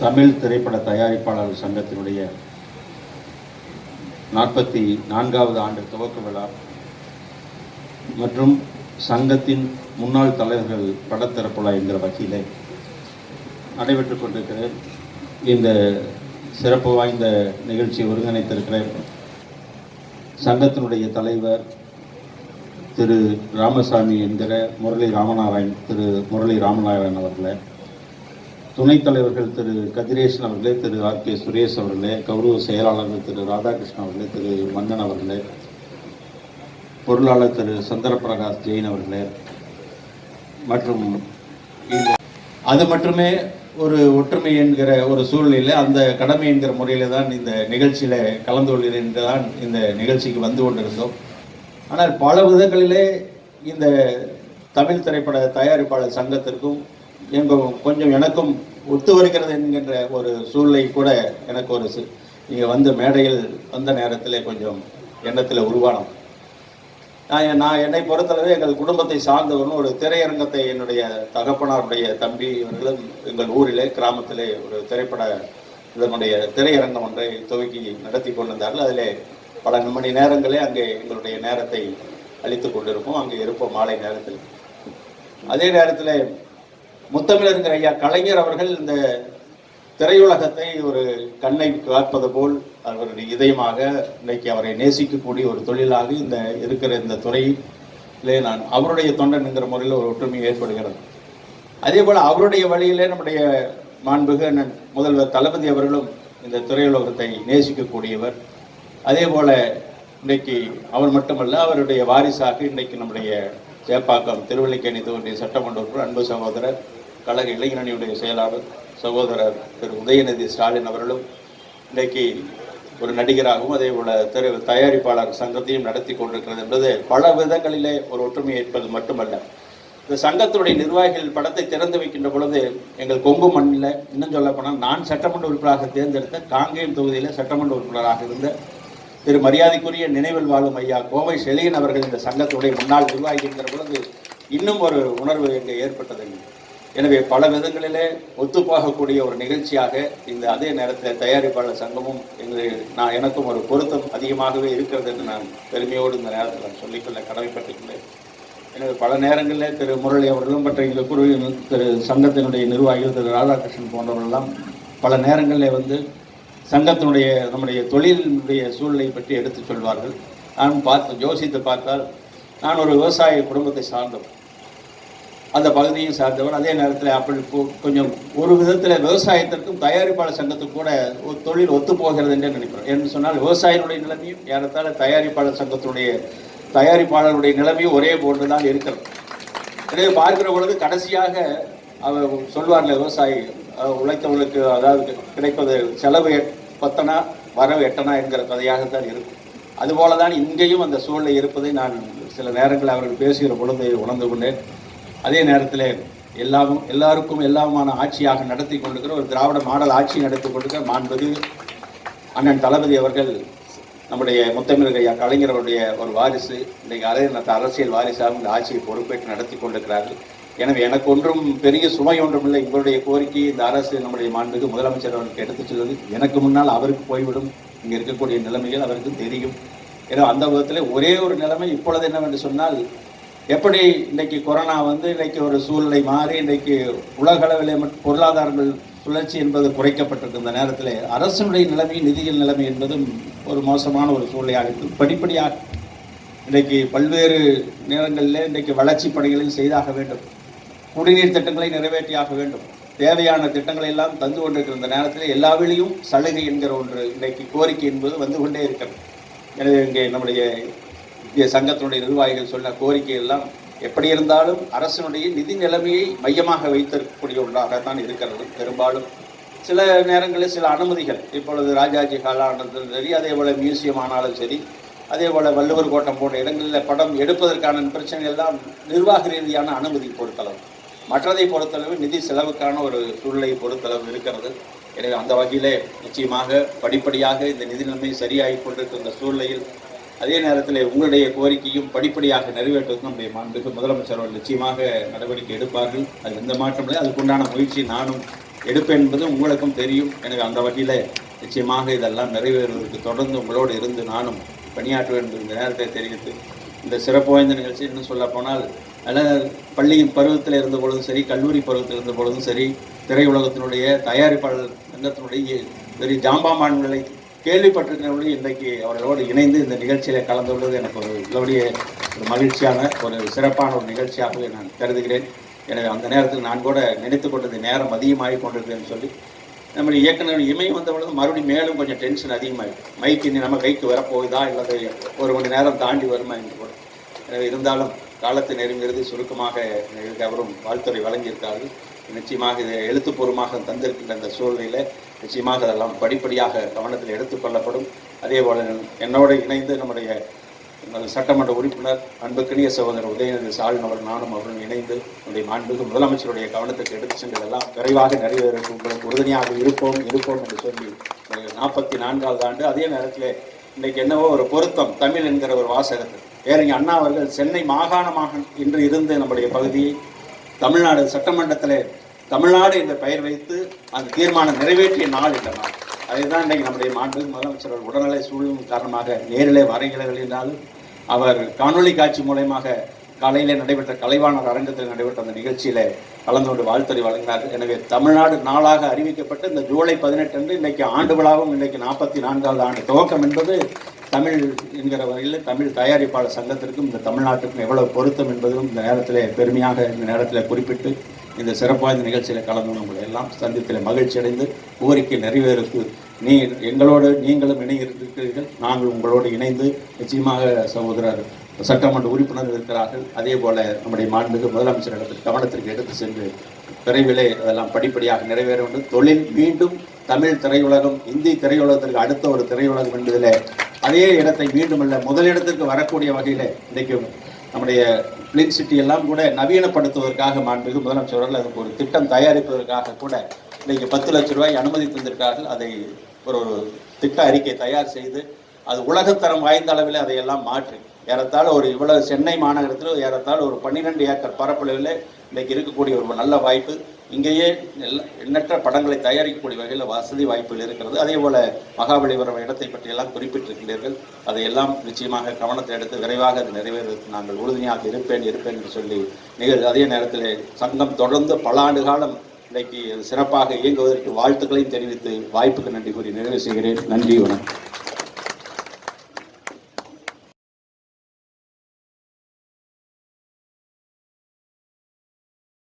தமிழ் திரைப்பட தயாரிப்பாளர் சங்கத்தினுடைய நாற்பத்தி நான்காவது ஆண்டு துவக்க விழா மற்றும் சங்கத்தின் முன்னாள் தலைவர்கள் படத்திறப்புலா என்கிற வகையிலே நடைபெற்றுக் கொண்டிருக்கிற இந்த சிறப்பு வாய்ந்த நிகழ்ச்சியை ஒருங்கிணைத்திருக்கிற சங்கத்தினுடைய தலைவர் திரு ராமசாமி என்கிற முரளி ராமநாராயண் திரு முரளி ராமநாராயணன் அவர்களை. துணைத் தலைவர்கள் திரு கதிரேசன் அவர்களே திரு ஆர் கே சுரேஷ் அவர்களே கௌரவ செயலாளர்கள் திரு ராதாகிருஷ்ணன் அவர்களே திரு மன்னன் அவர்களே பொருளாளர் திரு சந்திரபிரகாஷ் ஜெயின் அவர்களே மற்றும் அது மட்டுமே ஒரு ஒற்றுமை என்கிற ஒரு சூழ்நிலையில் அந்த கடமை என்கிற முறையில் தான் இந்த நிகழ்ச்சியில் கலந்து கொள்கிறேன் என்று தான் இந்த நிகழ்ச்சிக்கு வந்து கொண்டிருந்தோம். ஆனால் பல விதங்களிலே இந்த தமிழ் திரைப்பட தயாரிப்பாளர் சங்கத்திற்கும் எங்கள் கொஞ்சம் எனக்கும் ஒத்து வருகிறது என்கின்ற ஒரு சூழ்நிலை கூட எனக்கு ஒரு நீங்கள் வந்து மேடையில் வந்த நேரத்தில் கொஞ்சம் எண்ணத்தில் உருவானோம் நான் நான் என்னை பொறுத்தளவு எங்கள் குடும்பத்தை சார்ந்தவரும் ஒரு திரையரங்கத்தை என்னுடைய தகப்பனாருடைய தம்பி இவர்களும் எங்கள் ஊரிலே கிராமத்திலே ஒரு திரைப்பட இதனுடைய திரையரங்கம் ஒன்றை துவக்கி நடத்தி கொண்டிருந்தார்கள். அதிலே பல மணி நேரங்களே அங்கே எங்களுடைய நேரத்தை அழித்து கொண்டிருப்போம். அங்கே இருப்போம் மாலை நேரத்தில். அதே நேரத்தில் முத்தமிழருங்கிற ஐயா கலைஞர் அவர்கள் இந்த திரையுலகத்தை ஒரு கண்ணை காப்பது போல் அவருடைய இதயமாக இன்னைக்கு அவரை நேசிக்கக்கூடிய ஒரு தொழிலாக இந்த இருக்கிற இந்த துறையிலே நான் அவருடைய தொண்டன் முறையில் ஒரு ஒற்றுமை ஏற்படுகிறது. அதே போல் அவருடைய வழியிலே நம்முடைய மாண்புக முதல்வர் தளபதி அவர்களும் இந்த திரையுலகத்தை நேசிக்கக்கூடியவர். அதே போல இன்றைக்கு அவர் மட்டுமல்ல அவருடைய வாரிசாக இன்றைக்கு நம்முடைய சேப்பாக்கம் திருவல்லிக்கேணி தொகுதி சட்டமன்ற அன்பு சகோதரர் கழக இளைஞரணியுடைய செயலாளர் சகோதரர் திரு உதயநிதி ஸ்டாலின் அவர்களும் இன்றைக்கு ஒரு நடிகராகவும் அதே போல திரு தயாரிப்பாளர் சங்கத்தையும் நடத்தி கொண்டிருக்கிறது என்பது பல விதங்களிலே ஒரு ஒற்றுமை ஏற்பது மட்டுமல்ல. இந்த சங்கத்தினுடைய நிர்வாகிகள் படத்தை திறந்து வைக்கின்ற பொழுது எங்கள் கொங்கு மண்ணில் இன்னும் சொல்ல போனால் நான் சட்டமன்ற உறுப்பினராக தேர்ந்தெடுத்த காங்கேயம் தொகுதியில் சட்டமன்ற உறுப்பினராக இருந்த திரு மரியாதைக்குரிய நினைவில் வாழும் ஐயா கோவை செழியன் அவர்கள் இந்த சங்கத்துடைய முன்னாள் நிர்வாகி என்கிற பொழுது இன்னும் ஒரு உணர்வு எங்கே ஏற்பட்டது. எனவே பல விதங்களிலே ஒத்துப்போகக்கூடிய ஒரு நிகழ்ச்சியாக இந்த அதே நேரத்தில் தயாரிப்பாளர் சங்கமும் எங்கள் நான் எனக்கும் ஒரு பொருத்தம் அதிகமாகவே இருக்கிறது என்று நான் பெருமையோடு இந்த நேரத்தில் நான் சொல்லிக்கொள்ள கடமைப்பட்டிருக்கிறேன். எனவே பல நேரங்களில் திரு முரளி அவர்களும் மற்ற இந்த குழு திரு சங்கத்தினுடைய நிர்வாகிகள் திரு ராதாகிருஷ்ணன் போன்றவர்களெல்லாம் பல நேரங்களில் வந்து சங்கத்தினுடைய நம்முடைய தொழிலினுடைய சூழ்நிலை பற்றி எடுத்துச் சொல்வார்கள். நான் பார்த்து யோசித்து பார்த்தால் நான் ஒரு விவசாய குடும்பத்தை சார்ந்தவன். அந்த பகுதியும் சார்ந்தவர். அதே நேரத்தில் அப்படி கொஞ்சம் ஒரு விதத்தில் விவசாயத்திற்கும் தயாரிப்பாளர் சங்கத்துக்கும் கூட ஒரு தொழில் ஒத்து போகிறது என்று நினைக்கிறோம். என்று சொன்னால் விவசாயினுடைய நிலைமையும் ஏறத்தாழ தயாரிப்பாளர் சங்கத்தினுடைய தயாரிப்பாளருடைய நிலைமையும் ஒரே போன்று தான் இருக்கிறது. எனவே பார்க்கிற பொழுது கடைசியாக அவர் சொல்வார்ல விவசாயி உழைத்தவர்களுக்கு அதாவது கிடைப்பது செலவு எட்- பத்தனா வரவு எட்டனா என்கிற கதையாகத்தான் இருக்கும். அதுபோல தான் இங்கேயும் அந்த சூழ்நிலை இருப்பதை நான் சில நேரங்களில் அவர்கள் பேசுகிற பொழுது உணர்ந்து கொண்டேன். அதே நேரத்தில் எல்லாமும் எல்லாருக்கும் எல்லாமான ஆட்சியாக நடத்தி கொண்டிருக்கிற ஒரு திராவிட மாடல் ஆட்சி நடத்தி கொண்டிருக்கிற மாண்பது அண்ணன் தளபதி அவர்கள் நம்முடைய முத்தமிழ் ஐயா கலைஞர் அவருடைய ஒரு வாரிசு இன்றைக்கு அரசியல் அரசியல் வாரிசாக இந்த ஆட்சியை பொறுப்பேற்று நடத்தி கொண்டிருக்கிறார்கள். எனவே எனக்கு ஒன்றும் பெரிய சுமை ஒன்றும் இல்லை. இவருடைய கோரிக்கை இந்த அரசு நம்முடைய மாண்புக்கு முதலமைச்சர் அவர்களுக்கு எடுத்துச் செல்வது. எனக்கு முன்னால் அவருக்கு போய்விடும். இங்கே இருக்கக்கூடிய நிலைமைகள் அவருக்கு தெரியும். ஏன்னா அந்த விதத்தில் ஒரே ஒரு நிலைமை இப்பொழுது என்னவென்று சொன்னால் எப்படி இன்னைக்கு கொரோனா வந்து இன்னைக்கு ஒரு சூழ்நிலை மாறி இன்னைக்கு உலகளவில் அளவிலே பொருளாதாரங்கள் சுழற்சி என்பது குறைக்கப்பட்டிருக்கு இந்த நேரத்தில். அரசினுடைய நிலைமை நிதியியல் நிலைமை என்பதும் ஒரு மோசமான ஒரு சூழ்நிலையாக இருக்குது படிப்படியாக இன்றைக்கு பல்வேறு நேரங்களில் இன்றைக்கு வளர்ச்சி பணிகளையும் செய்தாக வேண்டும். குடிநீர் திட்டங்களை நிறைவேற்றியாக வேண்டும். தேவையான திட்டங்களை எல்லாம் தந்து கொண்டிருக்கிற இந்த நேரத்தில் எல்லா வேளையும் சலுகை என்கிற ஒன்று இன்றைக்கு கோரிக்கை என்பது வந்து கொண்டே இருக்கிறது. எனவே இங்கே நம்முடைய இந்திய சங்கத்தினுடைய நிர்வாகிகள் சொன்ன கோரிக்கை எல்லாம் எப்படி இருந்தாலும் அரசனுடைய நிதி நிலைமையை மையமாக வைத்திருக்கக்கூடிய ஒன்றாகத்தான் இருக்கிறது. பெரும்பாலும் சில நேரங்களில் சில அனுமதிகள் இப்பொழுது ராஜாஜி காலானதும் சரி அதே போல் மியூசியம் ஆனாலும் சரி அதே போல் வள்ளுவர் கோட்டம் போன்ற இடங்களில் படம் எடுப்பதற்கான பிரச்சனைகள் எல்லாம் நிர்வாக ரீதியான அனுமதி பொறுத்தளவு. மற்றதை பொறுத்தளவு நிதி செலவுக்கான ஒரு சூழ்நிலை பொறுத்தளவு இருக்கிறது. எனவே அந்த வகையிலே நிச்சயமாக படிப்படியாக இந்த நிதி நிலைமை சரியாகி கொண்டிருக்கிற இந்த சூழ்நிலையில் அதே நேரத்தில் உங்களுடைய கோரிக்கையும் படிப்படியாக நிறைவேற்றுவது நம்முடைய மாண்புக்கு முதலமைச்சர் அவர்கள் நிச்சயமாக நடவடிக்கை எடுப்பார்கள். அது எந்த மாற்றம் இல்லை. அதுக்குண்டான முயற்சி நானும் எடுப்பேன் என்பது உங்களுக்கும் தெரியும். எனக்கு அந்த வகையில் நிச்சயமாக இதெல்லாம் நிறைவேறுவதற்கு தொடர்ந்து உங்களோடு இருந்து நானும் பணியாற்றுவேன் என்பது இந்த நேரத்தை தெரிவித்து இந்த சிறப்பு வாய்ந்த நிகழ்ச்சி இன்னும் சொல்ல போனால் அதில் பருவத்தில் இருந்த பொழுதும் சரி கல்லூரி பருவத்தில் இருந்த பொழுதும் சரி திரையுலகத்தினுடைய தயாரிப்பாளர் சங்கத்தினுடைய பெரிய ஜாம்பாமான்களை கேள்விப்பட்டிருக்கிறவர்களையும் இன்றைக்கு அவர்களோடு இணைந்து இந்த நிகழ்ச்சியில் கலந்து கொள்வது எனக்கு ஒரு இவ்வளவுடைய ஒரு மகிழ்ச்சியான ஒரு சிறப்பான ஒரு நிகழ்ச்சியாகவே நான் கருதுகிறேன். எனவே அந்த நேரத்தில் நான் கூட நினைத்து கொண்டது நேரம் அதிகமாகி கொண்டிருக்கிறேன்னு சொல்லி நம்முடைய இயக்குனர் இமயம் வந்த பொழுது மறுபடியும் மேலும் கொஞ்சம் டென்ஷன் அதிகமாகிடும் மைக்கு நம்ம கைக்கு வரப்போகுதா இல்லது ஒரு மணி நேரம் தாண்டி வருமா என்று கூட. எனவே இருந்தாலும் காலத்தை நெருங்கிறது சுருக்கமாக அவரும் வாழ்த்துறை வழங்கியிருக்கார்கள். நிச்சயமாக இது எழுத்துப்பூர்வமாக தந்திருக்கின்ற அந்த சூழ்நிலையில் நிச்சயமாக அதெல்லாம் படிப்படியாக கவனத்தில் எடுத்துக்கொள்ளப்படும் அதே போல என்னோடு இணைந்து நம்முடைய சட்டமன்ற உறுப்பினர் அன்புக்கினிய சகோதரர் உதயநிதி ஸ்டாலின் அவர் நானும் அவரும் இணைந்து நம்முடைய மாண்புக்கு முதலமைச்சருடைய கவனத்துக்கு எடுத்து சென்றதெல்லாம் விரைவாக நிறைவேறும் உங்களுக்கு உறுதுணையாக இருப்போம் இருப்போம் என்று சொல்லி நாற்பத்தி நான்காவது ஆண்டு அதே நேரத்தில் இன்னைக்கு என்னவோ ஒரு பொருத்தம் தமிழ் என்கிற ஒரு வாசகத்தை பேரறிஞர் அண்ணா அவர்கள் சென்னை மாகாணமாக இன்று இருந்து நம்முடைய பகுதியை தமிழ்நாடு சட்டமன்றத்தில் தமிழ்நாடு என்ற பெயர் வைத்து அந்த தீர்மானம் நிறைவேற்றிய நாள் இந்த நாள். அதுதான் இன்றைக்கு நம்முடைய மாண்பு முதலமைச்சர் உடல்நிலை உடல்நலை காரணமாக நேரிலே வரைகிறவர்கள் என்றாலும் அவர் காணொலி காட்சி மூலயமாக காலையிலே நடைபெற்ற கலைவாணர் அரங்கத்தில் நடைபெற்ற அந்த நிகழ்ச்சியில கலந்து கொண்டு வாழ்த்துறை வழங்கினார். எனவே தமிழ்நாடு நாளாக அறிவிக்கப்பட்டு இந்த ஜூலை பதினெட்டு அன்று இன்றைக்கு ஆண்டு விழாவும் இன்றைக்கு நாற்பத்தி நான்காவது ஆண்டு துவக்கம் என்பது தமிழ் என்கிற வகையில் தமிழ் தயாரிப்பாளர் சங்கத்திற்கும் இந்த தமிழ்நாட்டுக்கும் எவ்வளவு பொருத்தம் என்பதும் இந்த நேரத்தில் பெருமையாக இந்த நேரத்தில் குறிப்பிட்டு இந்த சிறப்பான நிகழ்ச்சியில் கலந்து உங்களை எல்லாம் சந்தித்தில் மகிழ்ச்சி அடைந்து கோரிக்கை நிறைவேறுக்கு நீ எங்களோடு நீங்களும் இணைந்திருக்கிறீர்கள். நாங்கள் உங்களோடு இணைந்து நிச்சயமாக சகோதரர் சட்டமன்ற உறுப்பினர் இருக்கிறார்கள். அதே போல் நம்முடைய மாண்புக்கு முதலமைச்சர் இடத்தில் கவனத்திற்கு எடுத்து சென்று விரைவிலே அதெல்லாம் படிப்படியாக நிறைவேற வேண்டும். தொழில் மீண்டும் தமிழ் திரையுலகம் இந்தி திரையுலகத்திற்கு அடுத்த ஒரு திரையுலகம் என்பதில் அதே இடத்தை மீண்டும் அல்ல முதலிடத்திற்கு வரக்கூடிய வகையில் இன்றைக்கு நம்முடைய பிளின் சிட்டி எல்லாம் கூட நவீனப்படுத்துவதற்காக மாண்புமிகு முதலமைச்சர் அவர்கள் அதுக்கு ஒரு திட்டம் தயாரிப்பதற்காக கூட இன்றைக்கு பத்து லட்ச ரூபாய் அனுமதி தந்திருக்கார்கள் அதை ஒரு ஒரு திட்ட அறிக்கை தயார் செய்து அது உலகத்தரம் வாய்ந்த அளவில் அதையெல்லாம் மாற்றி ஏறத்தாழ ஒரு இவ்வளவு சென்னை மாநகரத்தில் ஏறத்தாழ ஒரு பன்னிரெண்டு ஏக்கர் பரப்பளவில் இன்னைக்கு இருக்கக்கூடிய ஒரு நல்ல வாய்ப்பு. இங்கேயே எண்ணற்ற படங்களை தயாரிக்கக்கூடிய வகையில் வசதி வாய்ப்புகள் இருக்கிறது. அதே போல் மகாபலிபுரம் இடத்தை பற்றியெல்லாம் குறிப்பிட்டிருக்கிறீர்கள். அதையெல்லாம் நிச்சயமாக கவனத்தை எடுத்து விரைவாக அது நிறைவேறுவதற்கு நாங்கள் உறுதுணையாக இருப்பேன் இருப்பேன் என்று சொல்லி நிகழ் அதே நேரத்தில் சங்கம் தொடர்ந்து பல ஆண்டு காலம் இன்றைக்கு சிறப்பாக இயங்குவதற்கு வாழ்த்துக்களையும் தெரிவித்து வாய்ப்புக்கு நன்றி கூறி நிறைவு செய்கிறேன். நன்றி வணக்கம்.